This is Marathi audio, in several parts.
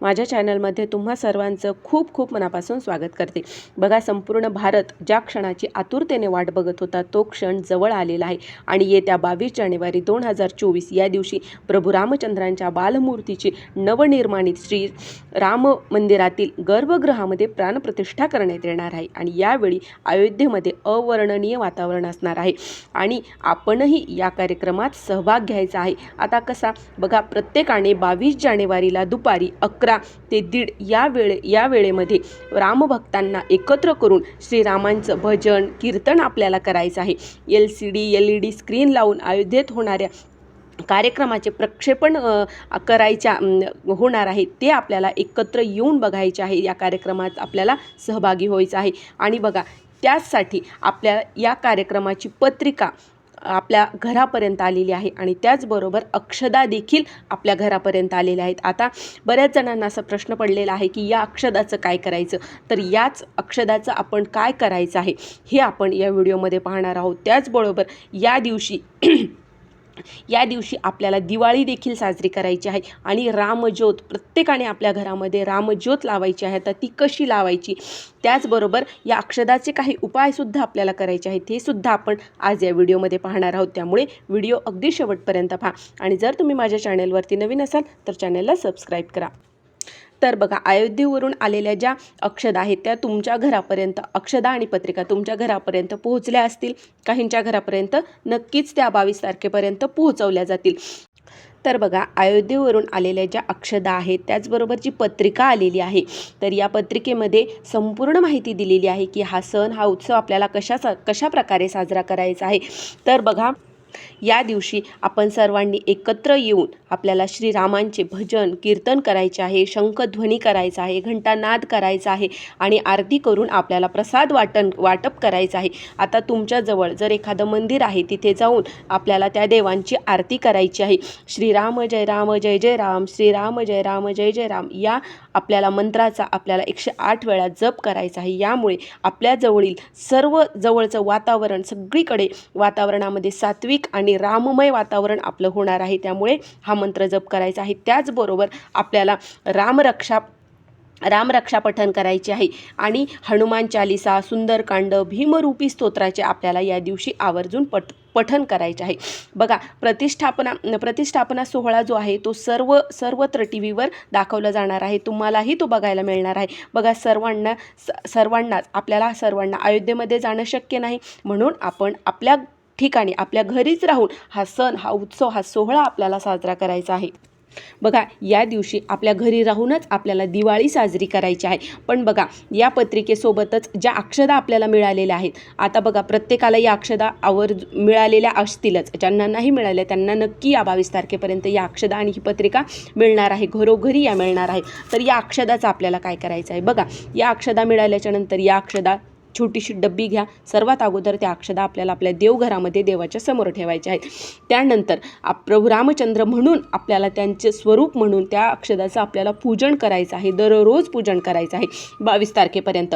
माझ्या चॅनलमध्ये तुम्हा सर्वांचं खूप खूप मनापासून स्वागत करते. बघा संपूर्ण भारत ज्या क्षणाची आतुरतेने वाट बघत होता तो क्षण जवळ आलेला आहे. आणि येत्या बावीस जानेवारी दोन हजार चोवीस या दिवशी प्रभू रामचंद्रांच्या बालमूर्तीची नवनिर्माणित श्री राम मंदिरातील गर्भगृहामध्ये प्राणप्रतिष्ठा करण्यात येणार आहे. आणि यावेळी अयोध्येमध्ये अवर्णनीय वातावरण असणार आहे. आणि आपणही या कार्यक्रमात सहभाग घ्यायचा आहे. आता कसा? बघा प्रत्येकाने बावीस जानेवारीला दुपारी अकरा ते दीड या वेळे या वेळेमध्ये रामभक्तांना एकत्र करून श्रीरामांचं भजन कीर्तन आपल्याला करायचं आहे. L C D L E D screen लावून अयोध्येत होणाऱ्या कार्यक्रमाचे प्रक्षेपण करायच्या होणार आहे. ते आपल्याला एकत्र येऊन बघायचे आहे. या कार्यक्रमात आपल्याला सहभागी व्हायचं आहे. आणि बघा त्याचसाठी आपल्या या कार्यक्रमाची पत्रिका आपल्या घरापर्यंत आलेली आहे आणि त्याचबरोबर अक्षदा देखील आपल्या घरापर्यंत आलेल्या आहेत. आता बऱ्याच जणांना असा प्रश्न पडलेला आहे की या अक्षदाचं काय करायचं? तर याच अक्षदाचं आपण काय करायचं आहे हे आपण या व्हिडिओमध्ये पाहणार आहोत. त्याचबरोबर या दिवशी या दिवशी आपल्याला दिवाळी देखील साजरी करायची आहे. आणि रामज्योत प्रत्येकाने आपल्या घरामध्ये रामज्योत लावायची आहे. तर ती कशी लावायची? त्याचबरोबर या अक्षदाचे काही उपायसुद्धा आपल्याला करायचे आहेत. हे सुद्धा आपण आज या व्हिडिओमध्ये पाहणार आहोत. त्यामुळे व्हिडिओ अगदी शेवटपर्यंत पहा. आणि जर तुम्ही माझ्या चॅनलवरती नवीन असाल तर चॅनलला सबस्क्राईब करा. तर बघा अयोध्येवरून आलेल्या ज्या अक्षदा आहेत त्या तुमच्या घरापर्यंत अक्षदा आणि पत्रिका तुमच्या घरापर्यंत पोहोचल्या असतील. काहींच्या घरापर्यंत नक्कीच त्या बावीस तारखेपर्यंत पोहोचवल्या जातील. तर बघा अयोध्येवरून आलेल्या ज्या अक्षदा आहेत त्याचबरोबर जी पत्रिका आलेली आहे तर या पत्रिकेमध्ये संपूर्ण माहिती दिलेली आहे की हा सण हा उत्सव आपल्याला कशा कशा प्रकारे साजरा करायचा आहे. तर बघा या दिवशी आपण सर्वांनी एकत्र येऊन आपल्याला श्रीरामांचे भजन कीर्तन करायचे आहे शंखध्वनी करायचा आहे घंटानाद करायचा आहे आणि आरती करून आपल्याला प्रसाद वाटण वाटप करायचं आहे. आता तुमच्याजवळ जर एखादं मंदिर आहे तिथे जाऊन आपल्याला त्या देवांची आरती करायची आहे. श्रीराम जय राम जय जय राम श्रीराम जय राम जय जय राम या आपल्याला मंत्राचा आपल्याला एकशे आठ वेळा जप करायचा आहे. यामुळे आपल्याजवळील सर्व जवळचं वातावरण सगळीकडे वातावरणामध्ये सात्विक आणि राममय वातावरण आपलं होणार आहे. त्यामुळे हा मंत्र जप करायचा आहे. त्याचबरोबर आपल्याला रामरक्षा रामरक्षा पठन करायचे आहे. आणि हनुमान चालिसा सुंदरकांड भीमरूपी स्तोत्राचे आपल्याला या दिवशी आवर्जून पठ पठन करायचे आहे. बघा प्रतिष्ठापना प्रतिष्ठापना सोहळा जो आहे तो सर्व सर्वत्र टी व्हीवर दाखवला जाणार आहे. तुम्हालाही तो बघायला मिळणार आहे. बघा सर्वांना स सर्वांनाच आपल्याला सर्वांना अयोध्येमध्ये जाणं शक्य नाही. म्हणून आपण आपल्या ठिकाणी आपल्या घरीच राहून हा सण हा उत्सव हा सोहळा आपल्याला साजरा करायचा आहे. बघा या दिवशी आपल्या घरी राहूनच आपल्याला दिवाळी साजरी करायची आहे. पण बघा या पत्रिकेसोबतच ज्या अक्षदा आपल्याला मिळालेल्या आहेत आता बघा प्रत्येकाला या अक्षदा आवर मिळालेल्या असतीलच. ज्यांना नाही मिळाल्या त्यांना नक्की या बावीस तारखेपर्यंत या अक्षदा आणि ही पत्रिका मिळणार आहे. घरोघरी या मिळणार आहे. तर या अक्षदाचं आपल्याला काय करायचं आहे? बघा या अक्षदा मिळाल्याच्यानंतर या अक्षदा छोटीशी डब्बी घ्या. सर्वात अगोदर त्या अक्षदा आपल्याला आपल्या देवघरामध्ये देवाच्या समोर ठेवायच्या आहेत. त्यानंतर आप प्रभू रामचंद्र म्हणून आपल्याला त्यांचे स्वरूप म्हणून त्या अक्षदाचं आपल्याला पूजन करायचं आहे. दररोज पूजन करायचं आहे. बावीस तारखेपर्यंत.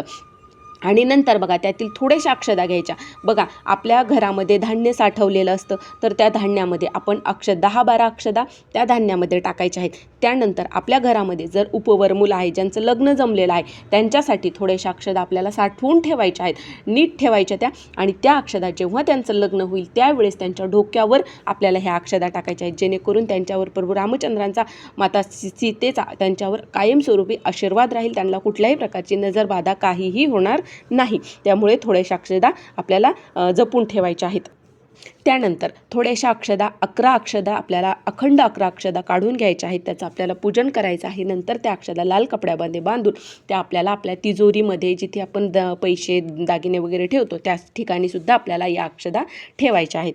आणि नंतर बघा त्यातील थोड्याशा अक्षदा घ्यायच्या. बघा आपल्या घरामध्ये धान्य साठवलेलं असतं तर त्या धान्यामध्ये आपण अक्ष दहा बारा अक्षदा त्या धान्यामध्ये टाकायच्या आहेत. त्यानंतर आपल्या घरामध्ये जर उपवरमुल आहे ज्यांचं लग्न जमलेलं आहे त्यांच्यासाठी थोड्याशा अक्षदा आपल्याला साठवून ठेवायच्या आहेत. नीट ठेवायच्या त्या आणि त्या अक्षदा जेव्हा त्यांचं लग्न होईल त्यावेळेस त्यांच्या डोक्यावर आपल्याला ह्या अक्षदा टाकायच्या आहेत. जेणेकरून त्यांच्यावर प्रभू रामचंद्रांचा माता सी- सीतेचा त्यांच्यावर कायमस्वरूपी आशीर्वाद राहील. त्यांना कुठल्याही प्रकारची नजरबाधा काहीही होणार नाही. त्यामुळे थोड्याशा अक्षदा आपल्याला जपून ठेवायच्या आहेत. त्यानंतर थोड्याशा अक्षदा अकरा अक्षदा आपल्याला अखंड अकरा अक्षदा काढून घ्यायच्या आहेत. त्याचं आपल्याला पूजन करायचं आहे. नंतर त्या अक्षदा लाल कपड्यामध्ये बांधून त्या आपल्याला आपल्या तिजोरीमध्ये जिथे आपण द पैसे दागिने वगैरे ठेवतो त्याच ठिकाणी सुद्धा आपल्याला या अक्षदा ठेवायच्या आहेत.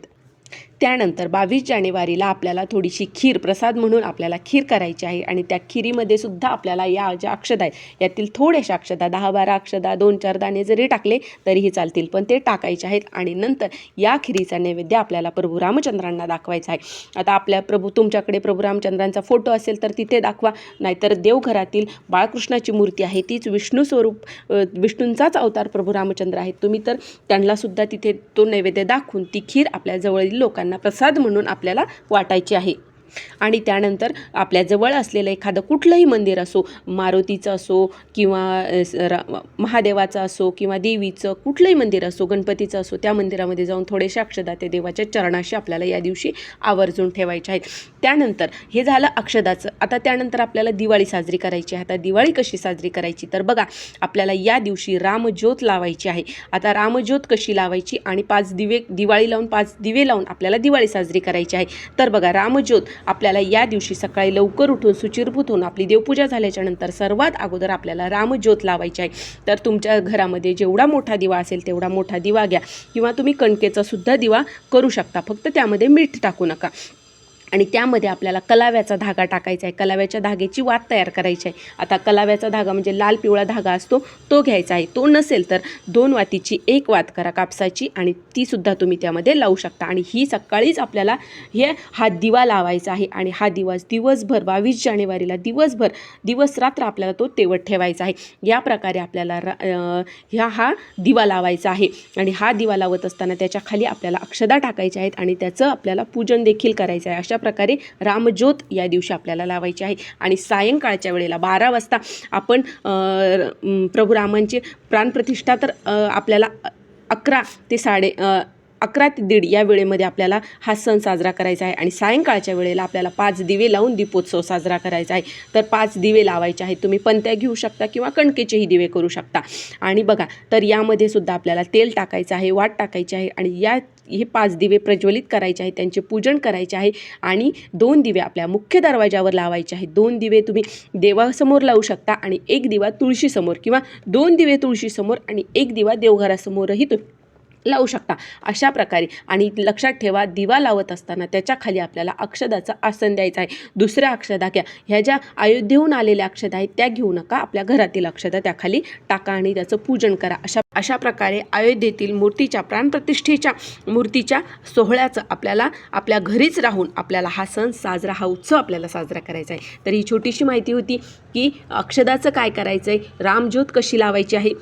त्यानंतर बावीस जानेवारीला आपल्याला थोडीशी खीर प्रसाद म्हणून आपल्याला खीर करायची आहे आणि त्या खिरीमध्ये सुद्धा आपल्याला या ज्या अक्षदा आहेत यातील थोड्याशा अक्षदा दहा बारा अक्षदा दोन चार दाणे जरी टाकले तरीही चालतील पण ते टाकायचे आहेत आणि नंतर या खिरीचा नैवेद्य आपल्याला प्रभू रामचंद्रांना दाखवायचा आहे. आता आपल्या प्रभू तुमच्याकडे प्रभू रामचंद्रांचा फोटो असेल तर तिथे दाखवा नाहीतर देवघरातील बाळकृष्णाची मूर्ती आहे तीच विष्णू स्वरूप विष्णूंचाच अवतार प्रभू रामचंद्र आहेत. तुम्ही तर त्यांनासुद्धा तिथे तो नैवेद्य दाखवून ती खीर आपल्या जवळील लोकांना प्रसाद म्हणून आपल्याला वाटायची आहे. आणि त्यानंतर आपल्याजवळ असलेलं एखादं कुठलंही मंदिर असो मारुतीचं असो किंवा महादेवाचं असो किंवा देवीचं कुठलंही मंदिर असो गणपतीचं असो त्या मंदिरामध्ये जाऊन थोडेसे अक्षदा ते देवाच्या चरणाशी आपल्याला या दिवशी आवर्जून ठेवायचे आहेत. त्यानंतर हे झालं अक्षदाचं. आता त्यानंतर आपल्याला दिवाळी साजरी करायची आहे. आता दिवाळी कशी साजरी करायची? तर बघा आपल्याला या दिवशी रामज्योत लावायची आहे. आता रामज्योत कशी लावायची? आणि पाच दिवे दिवाळी लावून पाच दिवे लावून आपल्याला दिवाळी साजरी करायची आहे. तर बघा रामज्योत आपल्याला या दिवशी सकाळी लवकर उठून सुचिरभूत होऊन आपली देवपूजा झाल्याच्यानंतर सर्वात अगोदर आपल्याला रामज्योत लावायची आहे. तर तुमच्या घरामध्ये जेवढा मोठा दिवा असेल तेवढा मोठा दिवा घ्या. किंवा तुम्ही कणकेचा सुद्धा दिवा करू शकता. फक्त त्यामध्ये मीठ टाकू नका. आणि त्यामध्ये आपल्याला कलाव्याचा धागा टाकायचा आहे. कलाव्याच्या धाग्याची वात तयार करायची आहे. आता कलाव्याचा धागा म्हणजे लाल पिवळा धागा असतो तो घ्यायचा आहे. तो नसेल तर दोन वातीची एक वात करा कापसाची आणि तीसुद्धा तुम्ही त्यामध्ये लावू शकता. आणि ही सकाळीच आपल्याला हे हा दिवा लावायचा आहे आणि हा दिवस दिवसभर बावीस जानेवारीला दिवसभर दिवस रात्र आपल्याला तो तेवत ठेवायचा आहे. या प्रकारे आपल्याला रा ह्या हा दिवा लावायचा आहे. आणि हा दिवा लावत असताना त्याच्याखाली आपल्याला अक्षदा टाकायच्या आहेत आणि त्याचं आपल्याला पूजन देखील करायचं आहे. अशा प्रकारे रामज्योत या दिवशी आपल्याला लावायची आहे. आणि सायंकाळच्या वेळेला बारा वाजता आपण प्रभू रामांची प्राणप्रतिष्ठा तर आपल्याला अकरा ते साडे अकरा ते दीड या वेळेमध्ये आपल्याला हा सण साजरा करायचा आहे आणि सायंकाळच्या वेळेला आपल्याला पाच दिवे लावून दीपोत्सव साजरा करायचा आहे. तर पाच दिवे लावायचे आहेत. तुम्ही पंत्या घेऊ शकता किंवा कणकेचेही दिवे करू शकता. आणि बघा तर यामध्ये सुद्धा आपल्याला तेल टाकायचं आहे वाट टाकायची आहे आणि या हे पाच दिवे प्रज्वलित करायचे आहेत. त्यांचे पूजन करायचे आहे आणि दोन दिवे आपल्या मुख्य दरवाजावर लावायचे आहेत. दोन दिवे तुम्ही देवासमोर लावू शकता आणि एक दिवा तुळशीसमोर किंवा दोन दिवे तुळशीसमोर आणि एक दिवा देवघरासमोरही तुम्ही लावू शकता. अशा प्रकारे. आणि लक्षात ठेवा दिवा लावत असताना त्याच्याखाली आपल्याला अक्षदाचं आसन द्यायचं आहे. दुसऱ्या अक्षदा घ्या. ह्या ज्या अयोध्येहून आलेल्या अक्षदा आहेत त्या घेऊ नका. आपल्या घरातील अक्षदा त्याखाली टाका आणि त्याचं पूजन करा. अशा अशा प्रकारे अयोध्येतील मूर्तीच्या प्राणप्रतिष्ठेच्या मूर्तीच्या सोहळ्याचं आपल्याला आपल्या घरीच राहून आपल्याला हा सण साजरा हा उत्सव आपल्याला साजरा करायचा आहे. तर ही छोटीशी माहिती होती की अक्षदाचं काय करायचं आहे रामज्योत कशी लावायची आहे?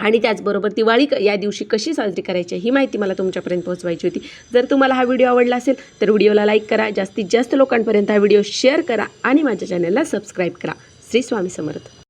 आणि त्याचबरोबर दिवाळी क- या दिवशी कशी साजरी करायची आहे ही माहिती मला तुमच्यापर्यंत पोहोचवायची होती. जर तुम्हाला हा व्हिडिओ आवडला असेल तर व्हिडिओला लाईक करा जास्तीत जास्त लोकांपर्यंत हा व्हिडिओ शेअर करा आणि माझ्या चॅनलला सबस्क्राईब करा. श्री स्वामी समर्थ.